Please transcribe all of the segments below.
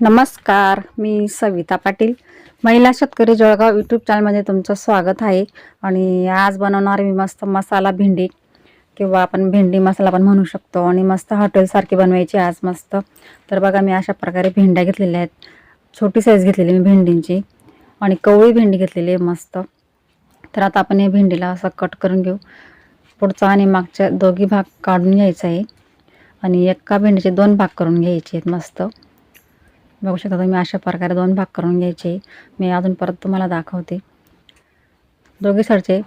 नमस्कार मी सविता पाटील. महिला शेतकरी जळगाव यूट्यूब चॅनलमध्ये तुमचं स्वागत आहे. आणि आज बनवणार मी मस्त मसाला भेंडी किंवा आपण भेंडी मसाला पण म्हणू शकतो. आणि मस्त हॉटेलसारखी बनवायची आज मस्त. तर बघा मी अशा प्रकारे भेंड्या घेतलेल्या आहेत. छोटी साईज घेतलेली मी भेंडींची. आणि कवळी भेंडी घेतलेली आहे मस्त. तर आता आपण या भेंडीला असं कट करून घेऊ. पुढचा आणि मागच्या दोघी भाग काढून घ्यायचा आहे. आणि एका भेंडीचे दोन भाग करून घ्यायचे आहेत मस्त. बघू शकता तुम्ही अशा प्रकारे दोन भाग करून घ्यायचे. मी अजून परत तुम्हाला दाखवते. दोघी साईडचे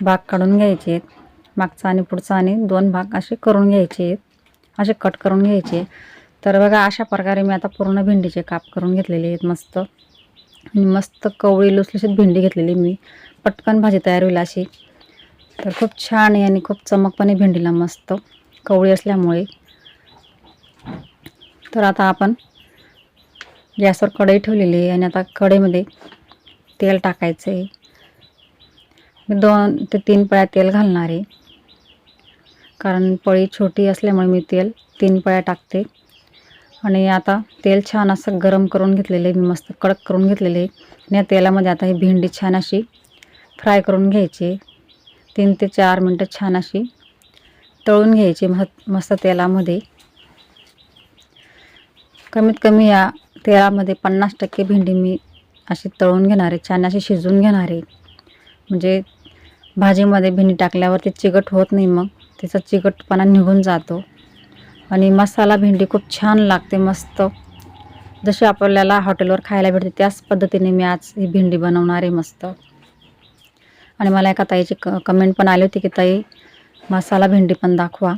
भाग काढून घ्यायचे. आहेत मागचा आणि पुढचा आणि दोन भाग असे करून घ्यायचे. असे कट करून घ्यायचे. तर बघा अशा प्रकारे मी आता पूर्ण भेंडीचे काप करून घेतलेले आहेत मस्त. आणि मस्त कवळी लुसलुशीत भेंडी घेतलेली मी. पटकन भाजी तयार होईल अशी. तर खूप छान आहे आणि खूप चमकपणे भेंडीला मस्त कवळी असल्यामुळे. तर आता आपण गॅसवर कढई ठेवलेली आहे आणि आता कढईमध्ये तेल टाकायचं आहे. मी दोन ते तीन पळ्या तेल घालणार आहे. कारण पळी छोटी असल्यामुळे मी तेल तीन पळ्या टाकते. आणि आता तेल छान असं गरम करून घेतलेलं आहे. मी मस्त कडक करून घेतलेले आहे. आणि या तेलामध्ये आता ही भेंडी छान अशी फ्राय करून घ्यायची तीन ते चार मिनटं छान अशी तळून घ्यायची मस्त मस्त तेलामध्ये. कमीत कमी या तेलामध्ये पन्नास टक्के भेंडी मी अशी तळून घेणार आहे छान अशी शिजून घेणार. आहे म्हणजे भाजीमध्ये भेंडी टाकल्यावर ते चिकट होत नाही मग त्याचा चिकटपणा निघून जातो. आणि मसाला भेंडी खूप छान लागते मस्त. जशी आपल्याला हॉटेलवर खायला भेटते त्याच पद्धतीने मी आज ही भेंडी बनवणार आहे मस्त. आणि मला एका ताईची क कमेंट पण आली होती की ताई मसाला भेंडी पण दाखवा.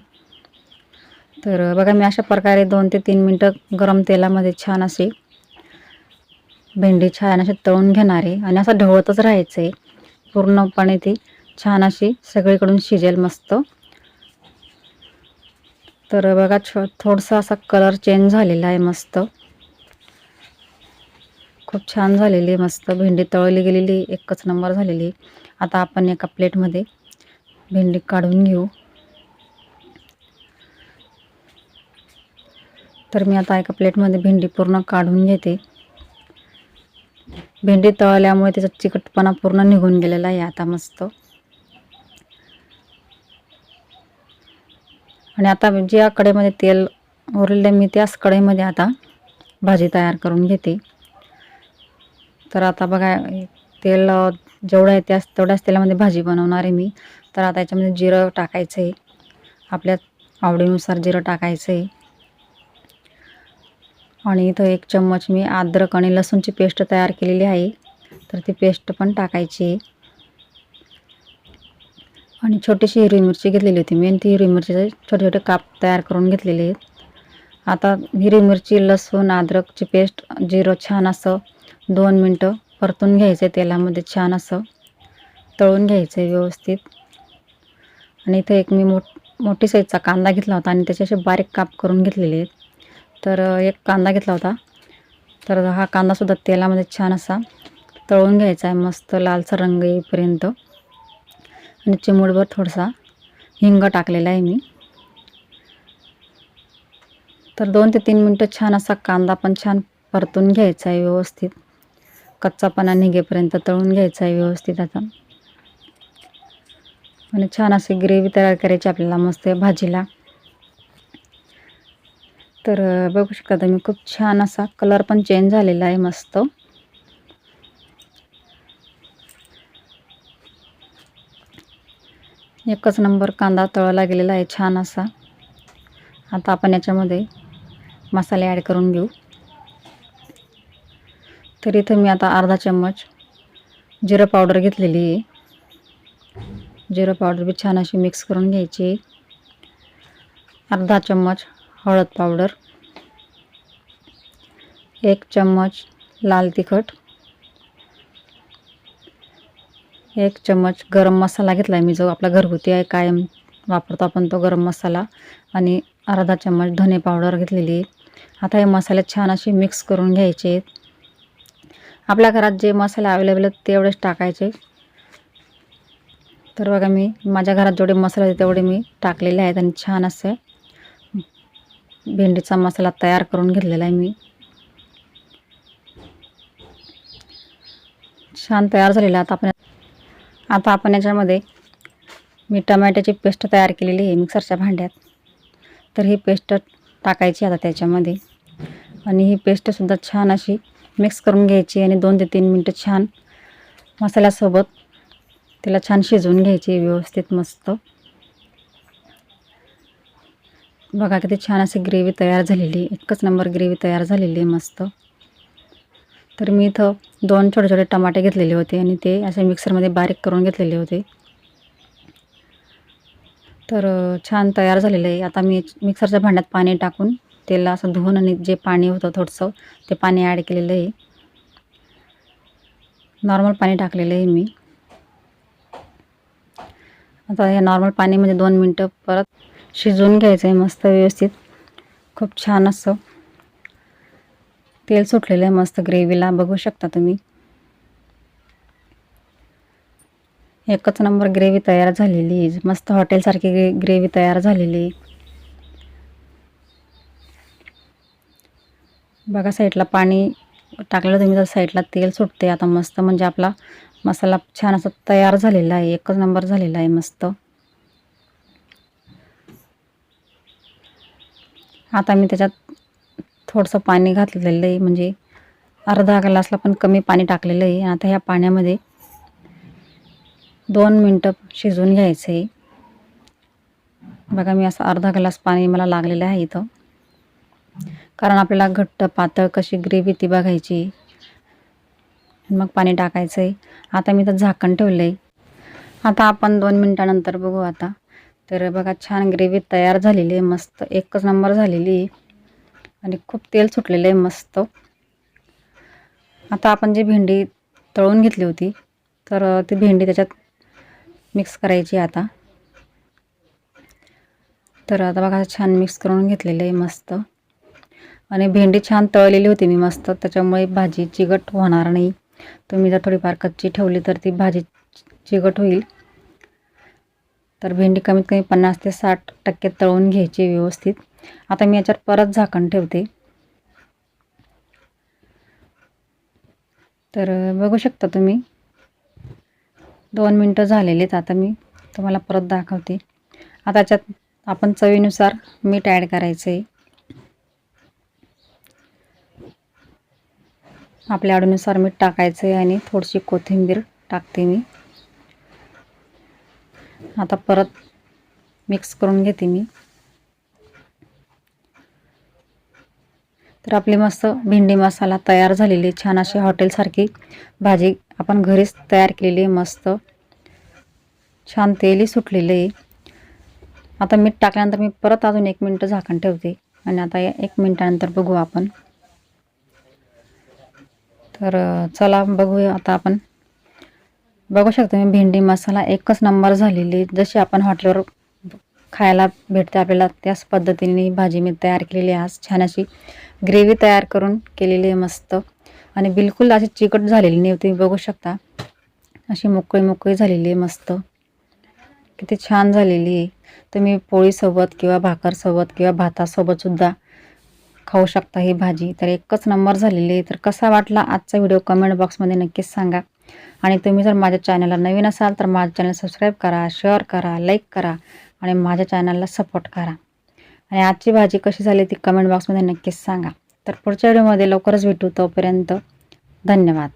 तर बघा मी अशा प्रकारे दोन ते तीन मिनटं गरम तेलामध्ये छान अशी भेंडी छान अशी तळून घेणार आहे. आणि असं ढवळतच राहायचं आहे पूर्णपणे ती छान अशी सगळीकडून शिजेल मस्त. तर बघा छो थोडसा असा कलर चेंज झालेला आहे मस्त. खूप छान झालेली आहे मस्त. भेंडी तळली गेलेली एकच नंबर झालेली. आता आपण एका प्लेटमध्ये भेंडी काढून घेऊ. तर मी आता एका प्लेटमध्ये भेंडी पूर्ण काढून घेते. भेंडी तळल्यामुळे त्याचा चिकटपणा पूर्ण निघून गेलेला आहे आता मस्त. आणि आता ज्या कढईमध्ये तेल उरलेलं मी त्याच कढईमध्ये आता भाजी तयार करून घेते. तर आता बघा तेल जेवढं आहे त्याच तेवढ्याच तेलामध्ये भाजी बनवणार आहे मी. तर आता याच्यामध्ये जिरं टाकायचं आहे. आपल्या आवडीनुसार जिरं टाकायचं आहे. आणि इथं एक चम्मच मी अद्रक आणि लसूणची पेस्ट तयार केलेली आहे. तर ती पेस्ट पण टाकायची. आणि छोटीशी हिरवी मिरची घेतलेली होती. मी आणि ती हिरवी मिरचीचे छोटे छोटे काप तयार करून घेतलेले आहेत. आता हिरवी मिरची लसूण अद्रकची पेस्ट जिरं छान असं दोन मिनटं परतून घ्यायचं आहे तेलामध्ये छान असं तळून घ्यायचं आहे व्यवस्थित. आणि इथं एक मी मोठ मोठी साईजचा कांदा घेतला होता आणि त्याचे असे बारीक काप करून घेतलेले आहेत. तर एक कांदा घेतला होता. तर हा कांदासुद्धा तेलामध्ये छान असा तळून घ्यायचा आहे. मस्त लालसा रंग येईपर्यंत. आणि चिमूडभर थोडासा हिंग टाकलेला आहे मी. तर दोन ते तीन मिनटं छान असा कांदा पण छान परतून घ्यायचा आहे व्यवस्थित. कच्चापणा निघेपर्यंत तळून घ्यायचा आहे व्यवस्थित आता. आणि छान अशी ग्रेव्ही तयार करायची आपल्याला मस्त भाजीला. तर बघू शकता तुम्ही खूप छान असा कलर पण चेंज झालेला आहे मस्त. एकच नंबर कांदा तळला गेलेला आहे छान असा. आता आपण याच्यामध्ये मसाले ॲड करून घेऊ. तर इथं मी आता अर्धा चम्मच जिरं पावडर घेतलेली आहे. जिरं पावडर बी छान अशी मिक्स करून घ्यायची. अर्धा चम्मच हळद पावडर एक चम्मच लाल तिखट एक चम्मच गरम मसाला घेतला आहे मी जो आपला घरगुती आहे कायम वापरतो आपण तो गरम मसाला आणि अर्धा चम्मच धने पावडर घेतलेली आहे. आता हे मसाले छान असे मिक्स करून घ्यायचे आहेत. आपल्या घरात जे मसाले अवेलेबल आहेत तेवढेच टाकायचे. तर बघा मी माझ्या घरात जेवढे मसाले आहेत तेवढे मी टाकलेले आहेत आणि छान असे भेंडीचा मसाला तयार करून घेतलेला आहे मी. छान तयार झालेला आता आपण. आता आपण याच्यामध्ये मी टमॅटोची पेस्ट तयार केलेली आहे मिक्सरच्या भांड्यात. तर ही पेस्ट टाकायची आता त्याच्यामध्ये. आणि ही पेस्टसुद्धा छान अशी मिक्स करून घ्यायची आणि दोन ते तीन मिनटं छान मसाल्यासोबत तिला छान शिजवून घ्यायची व्यवस्थित मस्त. बघा किती छान अशी ग्रेव्ही तयार झालेली एकच नंबर ग्रेव्ही तयार झालेली आहे मस्त. तर मी इथं दोन छोटे छोटे टमाटे घेतलेले होते आणि ते असे मिक्सरमध्ये बारीक करून घेतलेले होते. तर छान तयार झालेलं आहे. आता मी मिक्सरच्या भांड्यात पाणी टाकून तेला असं धुवून आणि जे पाणी होतं थोडंसं ते पाणी ॲड केलेलं आहे. नॉर्मल पाणी टाकलेलं आहे मी. आता हे नॉर्मल पाणीमध्ये म्हणजे दोन मिनटं परत शिजवून घ्यायचं आहे मस्त व्यवस्थित. खूप छान असं तेल सुटलेलं आहे मस्त ग्रेव्हीला. बघू शकता तुम्ही. एकच नंबर ग्रेव्ही तयार झालेली आहे. मस्त हॉटेलसारखी ग्रे ग्रेव्ही तयार झालेली आहे. बघा साईडला पाणी टाकलं तुम्ही तर साईडला तेल सुटते आता मस्त म्हणजे आपला मसाला छान असा तयार झालेला आहे. एकच नंबर झालेला आहे मस्त. आता मी त्याच्यात थोडंसं पाणी घातलेलं आहे म्हणजे अर्धा ग्लासला पण कमी पाणी टाकलेलं आहे. आता ह्या पाण्यामध्ये दोन मिनटं शिजवून घ्यायचं आहे. बघा मी असं अर्धा ग्लास पाणी मला लागलेलं आहे इथं. कारण आपल्याला घट्ट पातळ कशी ग्रेव्ही ती बघायची. मग पाणी टाकायचं आहे. आता मी तर झाकण ठेवलं आहे आता आपण दोन मिनटानंतर बघू आता. तर बघा छान ग्रेव्ही तयार झालेली आहे मस्त. एकच नंबर झालेली आहे. आणि खूप तेल सुटलेलं आहे मस्त. आता आपण जी भेंडी तळून घेतली होती तर ती भेंडी त्याच्यात मिक्स करायची आता. तर आता बघा छान मिक्स करून घेतलेलं आहे मस्त. आणि भेंडी छान तळलेली होती मी मस्त. त्याच्यामुळे भाजी चिकट होणार नाही. तुम्ही जर थोडीफार कच्ची ठेवली तर ती भाजी चिकट होईल. तर भेंडी कमीत कमी पन्नास ते साठ टक्के तळून घ्यायची व्यवस्थित. आता मी याच्यावर परत झाकण ठेवते. तर बघू शकता तुम्ही. दोन मिनटं झालेलीत आता मी तुम्हाला परत दाखवते. आता याच्यात आपण चवीनुसार मीठ ॲड करायचं आहे आपल्या आवडीनुसार मीठ टाकायचं आहे आणि थोडीशी कोथिंबीर टाकते मी. आता परत मिक्स करून घेते मी. तर आपली मस्त भेंडी मसाला तयार झालेली आहे छान अशी हॉटेलसारखी भाजी आपण घरीच तयार केलेली आहे मस्त. छान तेलही सुटलेलं आहे. आता मीठ टाकल्यानंतर मी परत अजून एक मिनटं झाकण ठेवते आणि आता या एक मिनटानंतर बघू आपण. तर चला बघूया आता आपण. बघू शकता मी भेंडी मसाला एकच नंबर झालेली आहे. जशी आपण हॉटेलवर खायला भेटते आपल्याला त्याच पद्धतीने भाजी मी तयार केलेली आहे आज. छान अशी ग्रेव्ही तयार करून केलेली आहे मस्त. आणि बिलकुल अशी चिकट झालेली नाही तुम्ही बघू शकता. अशी मोकळी मोकळी झालेली आहे मस्त. किती छान झालेली आहे. तुम्ही पोळीसोबत किंवा भाकरसोबत किंवा भातासोबतसुद्धा खाऊ शकता ही भाजी. तर एकच नंबर झालेली आहे. तर कसा वाटला आजचा व्हिडिओ कमेंट बॉक्समध्ये नक्कीच सांगा. आणि तुम्ही जर माझ्या चॅनलला नवीन असाल तर माझं चॅनल सबस्क्राईब करा शेअर करा लाईक करा आणि माझ्या चॅनलला सपोर्ट करा. आणि आजची भाजी कशी झाली ती कमेंट बॉक्समध्ये नक्कीच सांगा. तर पुढच्या व्हिडिओमध्ये लवकरच भेटू. तोपर्यंत धन्यवाद.